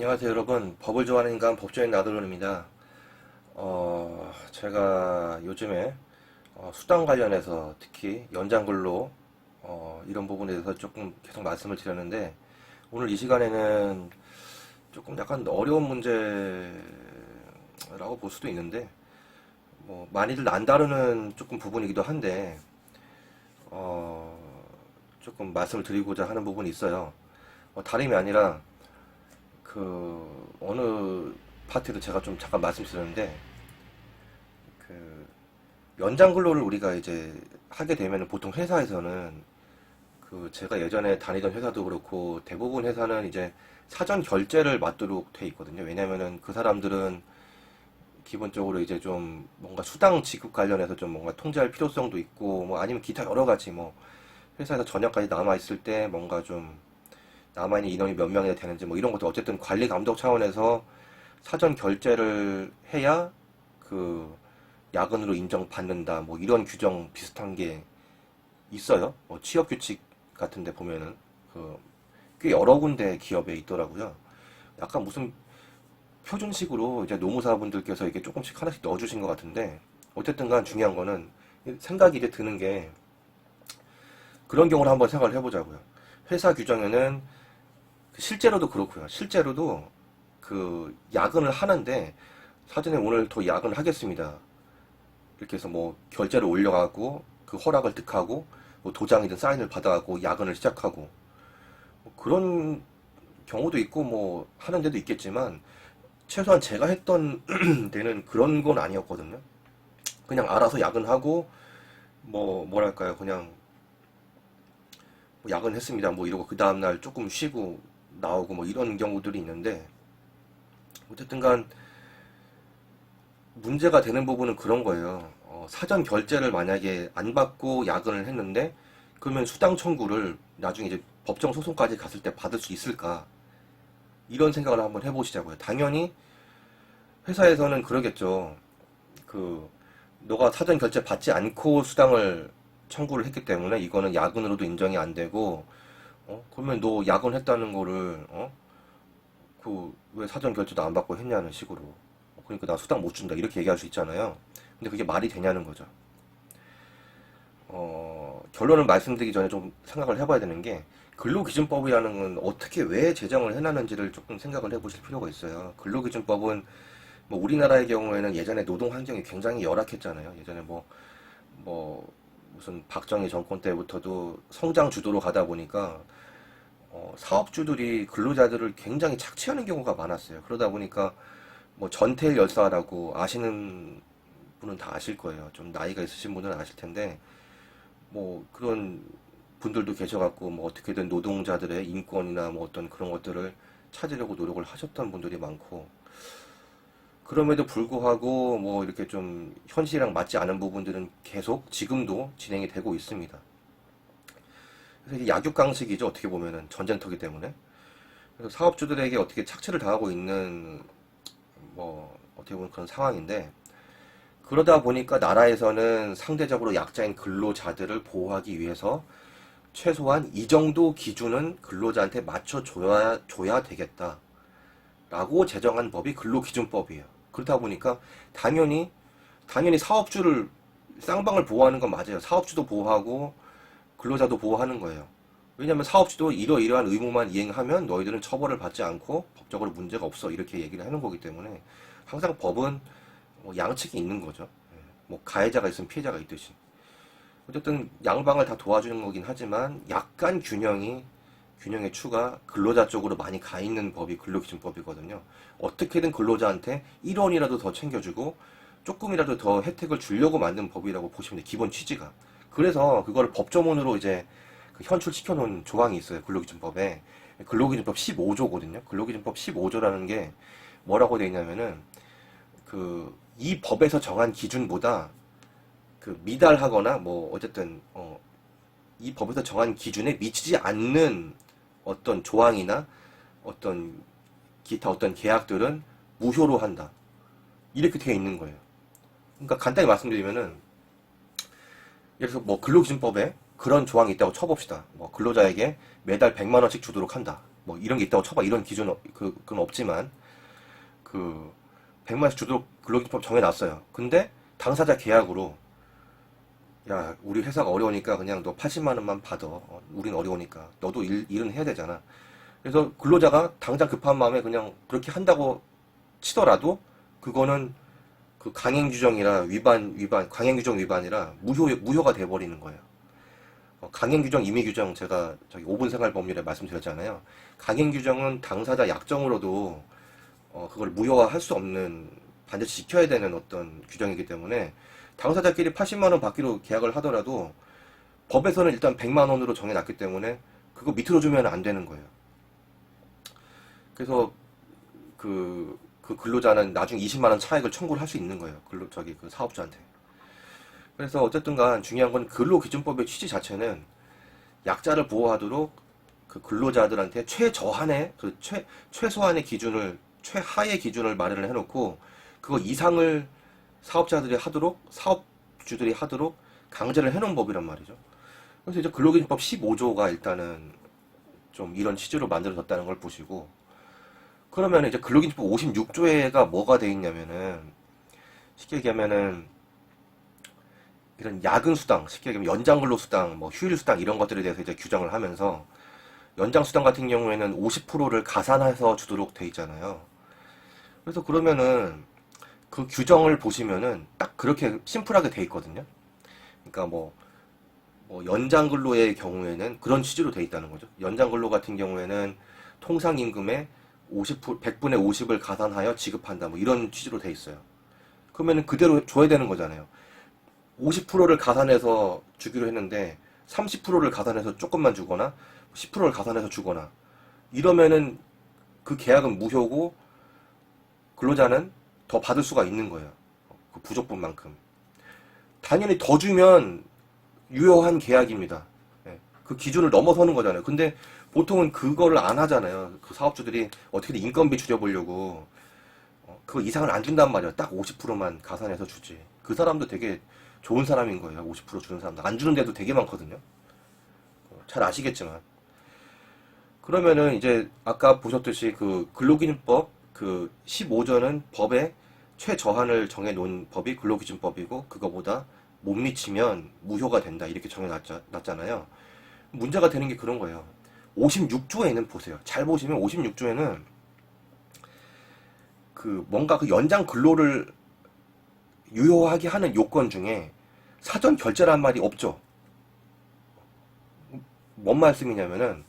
안녕하세요 여러분. 법을 좋아하는 인간 법조인 나도론입니다. 어, 제가 요즘에 어, 수당 관련해서 특히 연장근로 어, 이런 부분에 대해서 조금 계속 말씀을 드렸는데 오늘 이 시간에는 조금 약간 어려운 문제라고 볼 수도 있는데 뭐 많이들 난다르는 조금 부분이기도 한데 어, 조금 말씀을 드리고자 하는 부분이 있어요. 어, 다름이 아니라 그 어느 파트도 제가 좀 잠깐 말씀드렸는데 그 연장 근로를 우리가 이제 하게 되면 보통 회사에서는 그 제가 예전에 다니던 회사도 그렇고 대부분 회사는 이제 사전 결제를 맞도록 돼 있거든요. 왜냐면은 그 사람들은 기본적으로 이제 좀 뭔가 수당 지급 관련해서 좀 뭔가 통제할 필요성도 있고 뭐 아니면 기타 여러 가지 뭐 회사에서 저녁까지 남아 있을 때 뭔가 좀 남아있는 인원이 몇 명이나 되는지 뭐 이런 것도 어쨌든 관리 감독 차원에서 사전 결제를 해야 그 야근으로 인정받는다 뭐 이런 규정 비슷한 게 있어요. 뭐 취업 규칙 같은 데 보면은 그 꽤 여러 군데 기업에 있더라고요. 약간 무슨 표준식으로 이제 노무사분들께서 이게 조금씩 하나씩 넣어주신 것 같은데 어쨌든 간 중요한 거는 생각이 이제 드는 게 그런 경우를 한번 생각을 해보자고요. 회사 규정에는 실제로도 그렇고요. 실제로도 그 야근을 하는데 사전에 오늘 더 야근을 하겠습니다. 이렇게 해서 뭐 결제를 올려가고 그 허락을 득하고 뭐 도장이든 사인을 받아가고 야근을 시작하고 뭐 그런 경우도 있고 뭐 하는 데도 있겠지만 최소한 제가 했던 데는 그런 건 아니었거든요. 그냥 알아서 야근하고 뭐 뭐랄까요 그냥 뭐 야근했습니다. 뭐 이러고 그 다음날 조금 쉬고 나오고 뭐 이런 경우들이 있는데 어쨌든간 문제가 되는 부분은 그런 거예요. 어, 사전 결제를 만약에 안 받고 야근을 했는데 그러면 수당 청구를 나중에 이제 법정 소송까지 갔을 때 받을 수 있을까? 이런 생각을 한번 해보시자고요. 당연히 회사에서는 그러겠죠. 그 너가 사전 결제 받지 않고 수당을 청구를 했기 때문에 이거는 야근으로도 인정이 안 되고 어? 그러면 너 야근했다는 거를 어? 그 왜 사전 결제도 안 받고 했냐는 식으로 그러니까 나 수당 못 준다 이렇게 얘기할 수 있잖아요. 근데 그게 말이 되냐는 거죠. 어, 결론을 말씀드리기 전에 좀 생각을 해봐야 되는 게 근로기준법이라는 건 어떻게 왜 제정을 해놨는지를 조금 생각을 해보실 필요가 있어요. 근로기준법은 뭐 우리나라의 경우에는 예전에 노동 환경이 굉장히 열악했잖아요. 예전에 뭐, 뭐, 무슨 박정희 정권 때부터도 성장 주도로 가다 보니까 어, 사업주들이 근로자들을 굉장히 착취하는 경우가 많았어요. 그러다 보니까 뭐 전태일 열사라고 아시는 분은 다 아실 거예요. 좀 나이가 있으신 분들은 아실 텐데 뭐 그런 분들도 계셔갖고 뭐 어떻게든 노동자들의 인권이나 뭐 어떤 그런 것들을 찾으려고 노력을 하셨던 분들이 많고 그럼에도 불구하고 뭐 이렇게 좀 현실이랑 맞지 않은 부분들은 계속 지금도 진행이 되고 있습니다. 그래서 이게 약육강식이죠 어떻게 보면은 전쟁터기 때문에 그래서 사업주들에게 어떻게 착취를 당하고 있는 뭐 어떻게 보면 그런 상황인데 그러다 보니까 나라에서는 상대적으로 약자인 근로자들을 보호하기 위해서 최소한 이 정도 기준은 근로자한테 맞춰줘야 줘야 되겠다. 라고 제정한 법이 근로기준법이에요. 그렇다 보니까 당연히 당연히 사업주를 쌍방을 보호하는 건 맞아요. 사업주도 보호하고 근로자도 보호하는 거예요. 왜냐하면 사업주도 이러이러한 의무만 이행하면 너희들은 처벌을 받지 않고 법적으로 문제가 없어 이렇게 얘기를 하는 거기 때문에 항상 법은 뭐 양측이 있는 거죠. 예. 뭐 가해자가 있으면 피해자가 있듯이. 어쨌든 양방을 다 도와주는 거긴 하지만 약간 균형이 균형의 추가 근로자 쪽으로 많이 가 있는 법이 근로기준법이거든요. 어떻게든 근로자한테 1원이라도 더 챙겨주고 조금이라도 더 혜택을 주려고 만든 법이라고 보시면 돼요. 기본 취지가. 그래서 그거를 법조문으로 이제 그 현출시켜 놓은 조항이 있어요. 근로기준법에. 근로기준법 15조거든요. 근로기준법 15조라는 게 뭐라고 돼 있냐면은 그 이 법에서 정한 기준보다 그 미달하거나 뭐 어쨌든 어, 이 법에서 정한 기준에 미치지 않는 어떤 조항이나 어떤 기타 어떤 계약들은 무효로 한다. 이렇게 되어 있는 거예요. 그러니까 간단히 말씀드리면은 예를 들어서 뭐 근로기준법에 그런 조항이 있다고 쳐봅시다. 뭐 근로자에게 매달 100만 원씩 주도록 한다. 뭐 이런 게 있다고 쳐봐 이런 기준 그 그건 없지만 그 100만씩 주도록 근로기준법 정해놨어요. 근데 당사자 계약으로 야 우리 회사가 어려우니까 그냥 너 80만 원만 받아. 어, 우린 어려우니까 너도 일, 일은 해야 되잖아. 그래서 근로자가 당장 급한 마음에 그냥 그렇게 한다고 치더라도 그거는 그 강행 규정이라 위반 위반 강행 규정 위반이라 무효 무효가 돼 버리는 거예요. 어, 강행 규정 임의 규정 제가 저기 5분 생활 법률에 말씀드렸잖아요. 강행 규정은 당사자 약정으로도 어, 그걸 무효화할 수 없는 반드시 지켜야 되는 어떤 규정이기 때문에 당사자끼리 80만 원 받기로 계약을 하더라도 법에서는 일단 100만 원으로 정해놨기 때문에 그거 밑으로 주면 안 되는 거예요. 그래서 그, 그 근로자는 나중에 20만 원 차액을 청구를 할 수 있는 거예요. 근로 저기 그 사업주한테. 그래서 어쨌든간 중요한 건 근로기준법의 취지 자체는 약자를 보호하도록 그 근로자들한테 최저한의 그 최, 최소한의 기준을 최하의 기준을 마련을 해놓고 그거 이상을 사업자들이 하도록 사업주들이 하도록 강제를 해놓은 법이란 말이죠. 그래서 이제 근로기준법 15조가 일단은 좀 이런 취지로 만들어졌다는 걸 보시고 그러면 이제 근로기준법 56조에가 뭐가 돼 있냐면은 쉽게 얘기하면은 이런 야근 수당, 쉽게 얘기하면 연장 근로 수당, 뭐 휴일 수당 이런 것들에 대해서 이제 규정을 하면서 연장 수당 같은 경우에는 50%를 가산해서 주도록 돼 있잖아요. 그래서 그러면은 그 규정을 보시면은 딱 그렇게 심플하게 돼 있거든요. 그러니까 뭐, 뭐 연장 근로의 경우에는 그런 취지로 돼 있다는 거죠. 연장 근로 같은 경우에는 통상 임금의 50% 100분의 50을 가산하여 지급한다. 뭐 이런 취지로 돼 있어요. 그러면은 그대로 줘야 되는 거잖아요. 50%를 가산해서 주기로 했는데 30%를 가산해서 조금만 주거나 10%를 가산해서 주거나 이러면은 그 계약은 무효고 근로자는 더 받을 수가 있는 거예요. 그 부족분만큼. 당연히 더 주면 유효한 계약입니다. 예, 그 기준을 넘어서는 거잖아요. 근데 보통은 그거를 안 하잖아요. 그 사업주들이 어떻게든 인건비 줄여보려고 어, 그거 이상을 안 준단 말이야. 딱 50%만 가산해서 주지. 그 사람도 되게 좋은 사람인 거예요. 50% 주는 사람도. 안 주는 데도 되게 많거든요. 어, 잘 아시겠지만. 그러면은 이제 아까 보셨듯이 그 근로기준법 그 15조는 법에 최저한을 정해 놓은 법이 근로기준법이고 그거보다 못 미치면 무효가 된다 이렇게 정해 놨잖아요. 문제가 되는 게 그런 거예요. 56조에는 보세요. 잘 보시면 56조에는 그 뭔가 그 연장 근로를 유효하게 하는 요건 중에 사전 결제란 말이 없죠. 뭔 말씀이냐면은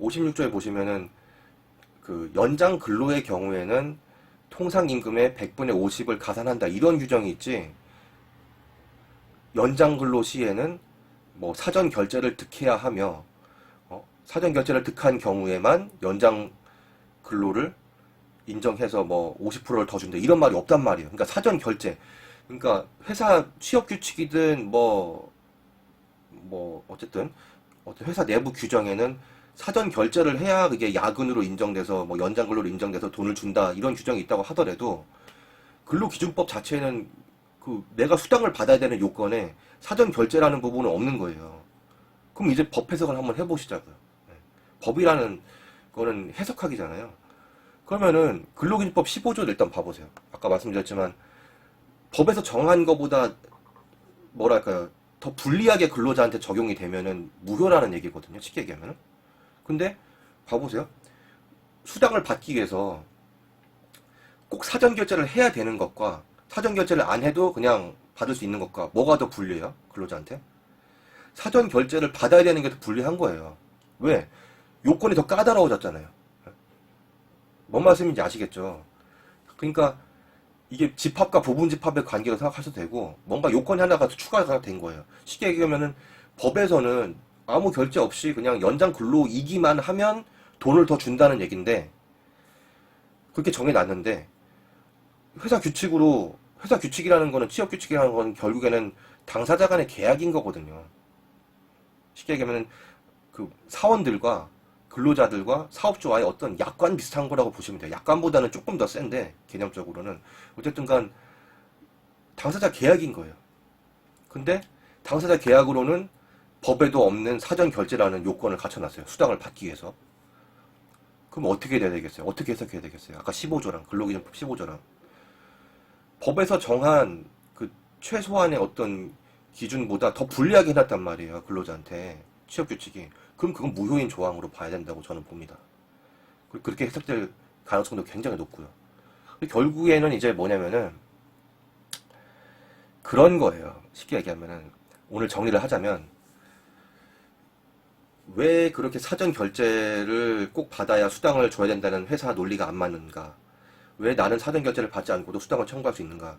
56조에 보시면은 그 연장 근로의 경우에는 통상 임금의 100분의 50을 가산한다 이런 규정이 있지. 연장 근로 시에는 뭐 사전 결제를 득해야 하며 어, 사전 결제를 득한 경우에만 연장 근로를 인정해서 뭐 50%를 더 준다 이런 말이 없단 말이에요. 그러니까 사전 결제. 그러니까 회사 취업 규칙이든 뭐뭐 어쨌든 어떤 회사 내부 규정에는 사전 결제를 해야 그게 야근으로 인정돼서 뭐 연장 근로로 인정돼서 돈을 준다 이런 규정이 있다고 하더라도 근로기준법 자체는 그 내가 수당을 받아야 되는 요건에 사전 결제라는 부분은 없는 거예요. 그럼 이제 법 해석을 한번 해보시자고요. 네. 법이라는 거는 해석하기잖아요. 그러면은 근로기준법 15조를 일단 봐보세요. 아까 말씀드렸지만 법에서 정한 것보다 뭐랄까요 더 불리하게 근로자한테 적용이 되면은 무효라는 얘기거든요. 쉽게 얘기하면은. 근데 봐보세요. 수당을 받기 위해서 꼭 사전 결제를 해야 되는 것과 사전 결제를 안 해도 그냥 받을 수 있는 것과 뭐가 더 불리해요? 근로자한테? 사전 결제를 받아야 되는 게 더 불리한 거예요. 왜? 요건이 더 까다로워졌잖아요. 뭔 말씀인지 아시겠죠? 그러니까 이게 집합과 부분 집합의 관계로 생각하셔도 되고 뭔가 요건이 하나가 더 추가가 된 거예요. 쉽게 얘기하면은 법에서는 아무 결제 없이 그냥 연장 근로이기만 하면 돈을 더 준다는 얘기인데 그렇게 정해놨는데 회사 규칙으로 회사 규칙이라는 거는 취업 규칙이라는 건 결국에는 당사자 간의 계약인 거거든요. 쉽게 얘기하면 그 사원들과 근로자들과 사업주와의 어떤 약관 비슷한 거라고 보시면 돼요. 약관보다는 조금 더 센데 개념적으로는 어쨌든 간 당사자 계약인 거예요. 근데 당사자 계약으로는 법에도 없는 사전 결제라는 요건을 갖춰놨어요. 수당을 받기 위해서. 그럼 어떻게 돼야 되겠어요? 어떻게 해석해야 되겠어요? 아까 15조랑 근로기준법 15조랑 법에서 정한 그 최소한의 어떤 기준보다 더 불리하게 해놨단 말이에요. 근로자한테 취업규칙이. 그럼 그건 무효인 조항으로 봐야 된다고 저는 봅니다. 그- 그렇게 해석될 가능성도 굉장히 높고요. 결국에는 이제 뭐냐면은 그런 거예요. 쉽게 얘기하면은 오늘 정리를 하자면 왜 그렇게 사전 결제를 꼭 받아야 수당을 줘야 된다는 회사 논리가 안 맞는가? 왜 나는 사전 결제를 받지 않고도 수당을 청구할 수 있는가?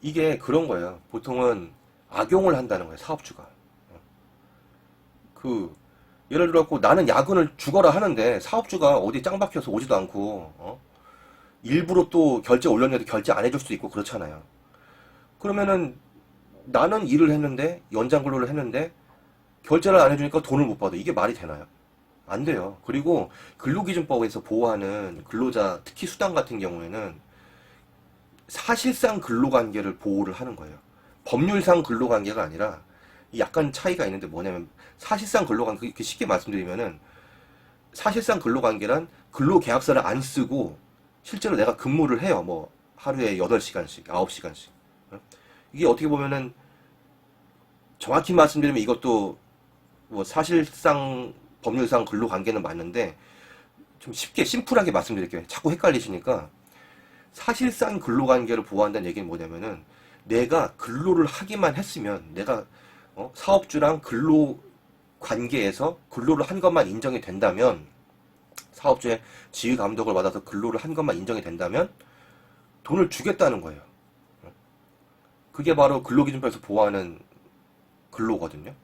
이게 그런 거예요. 보통은 악용을 한다는 거예요. 사업주가. 어. 그 예를 들어갖고 나는 야근을 죽어라 하는데 사업주가 어디 짱 박혀서 오지도 않고 어? 일부러 또 결제 올렸는데도 결제 안 해줄 수도 있고 그렇잖아요. 그러면은 나는 일을 했는데 연장 근로를 했는데 결제를 안 해주니까 돈을 못 받아. 이게 말이 되나요? 안 돼요. 그리고 근로기준법에서 보호하는 근로자, 특히 수당 같은 경우에는 사실상 근로관계를 보호를 하는 거예요. 법률상 근로관계가 아니라 이 약간 차이가 있는데 뭐냐면 사실상 근로관계, 쉽게 말씀드리면은 사실상 근로관계란 근로계약서를 안 쓰고 실제로 내가 근무를 해요. 뭐 하루에 8시간씩, 9시간씩. 이게 어떻게 보면은 정확히 말씀드리면 이것도 뭐 사실상 법률상 근로관계는 맞는데 좀 쉽게 심플하게 말씀드릴게요. 자꾸 헷갈리시니까 사실상 근로관계를 보호한다는 얘기는 뭐냐면은 내가 근로를 하기만 했으면 내가 어, 사업주랑 근로 관계에서 근로를 한 것만 인정이 된다면 사업주의 지휘 감독을 받아서 근로를 한 것만 인정이 된다면 돈을 주겠다는 거예요. 어? 그게 바로 근로기준법에서 보호하는 근로거든요.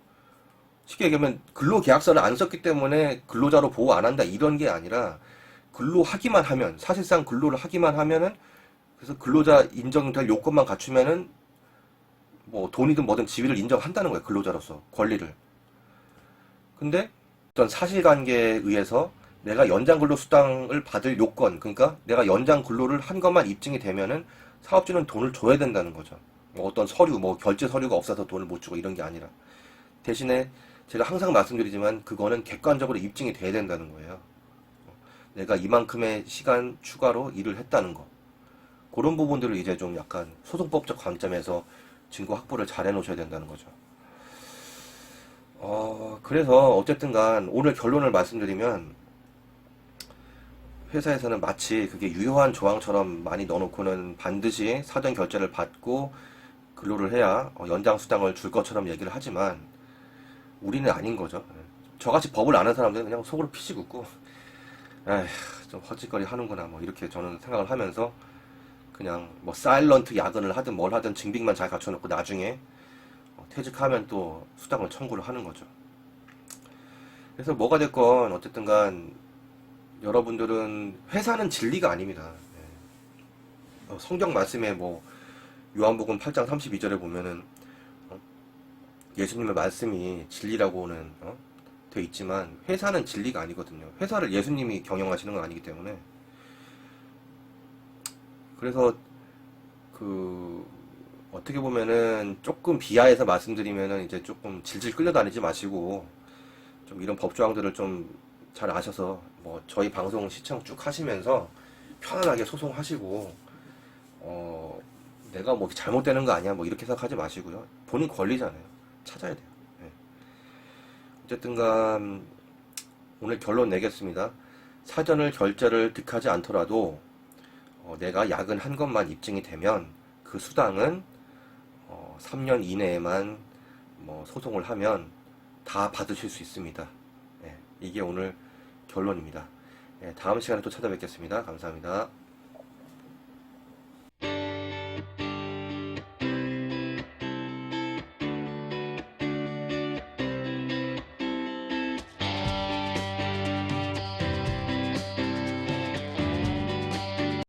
쉽게 얘기하면 근로계약서를 안 썼기 때문에 근로자로 보호 안 한다 이런 게 아니라 근로하기만 하면 사실상 근로를 하기만 하면은 그래서 근로자 인정될 요건만 갖추면은 뭐 돈이든 뭐든 지위를 인정한다는 거예요 근로자로서 권리를. 근데 어떤 사실관계에 의해서 내가 연장 근로 수당을 받을 요건 그러니까 내가 연장 근로를 한 것만 입증이 되면은 사업주는 돈을 줘야 된다는 거죠. 뭐 어떤 서류 뭐 결제 서류가 없어서 돈을 못 주고 이런 게 아니라. 대신에 제가 항상 말씀드리지만 그거는 객관적으로 입증이 돼야 된다는 거예요. 내가 이만큼의 시간 추가로 일을 했다는 거. 그런 부분들을 이제 좀 약간 소송법적 관점에서 증거 확보를 잘 해놓으셔야 된다는 거죠. 어, 그래서 어쨌든 간 오늘 결론을 말씀드리면 회사에서는 마치 그게 유효한 조항처럼 많이 넣어놓고는 반드시 사전 결제를 받고 근로를 해야 어, 연장 수당을 줄 것처럼 얘기를 하지만 우리는 아닌 거죠. 저같이 법을 아는 사람들은 그냥 속으로 피식 웃고, 에휴, 좀 헛짓거리 하는구나, 뭐, 이렇게 저는 생각을 하면서, 그냥, 뭐, 사일런트 야근을 하든 뭘 하든 증빙만 잘 갖춰놓고 나중에, 어, 퇴직하면 또 수당을 청구를 하는 거죠. 그래서 뭐가 됐건, 어쨌든 간, 여러분들은, 회사는 진리가 아닙니다. 예. 어, 성경 말씀에 뭐, 요한복음 8장 32절에 보면은, 예수님의 말씀이 진리라고는 어? 돼 있지만 회사는 진리가 아니거든요. 회사를 예수님이 경영하시는 건 아니기 때문에 그래서 그 어떻게 보면은 조금 비하해서 말씀드리면은 이제 조금 질질 끌려다니지 마시고 좀 이런 법 조항들을 좀 잘 아셔서 뭐 저희 방송 시청 쭉 하시면서 편안하게 소송하시고 어 내가 뭐 잘못되는 거 아니야 뭐 이렇게 생각하지 마시고요. 본인 권리잖아요. 찾아야 돼요. 네. 어쨌든 간 오늘 결론 내겠습니다. 사전을 결제를 득하지 않더라도 어, 내가 야근한 것만 입증이 되면 그 수당은 어, 3년 이내에만 뭐 소송을 하면 다 받으실 수 있습니다. 네, 이게 오늘 결론입니다. 네, 다음 시간에 또 찾아뵙겠습니다. 감사합니다.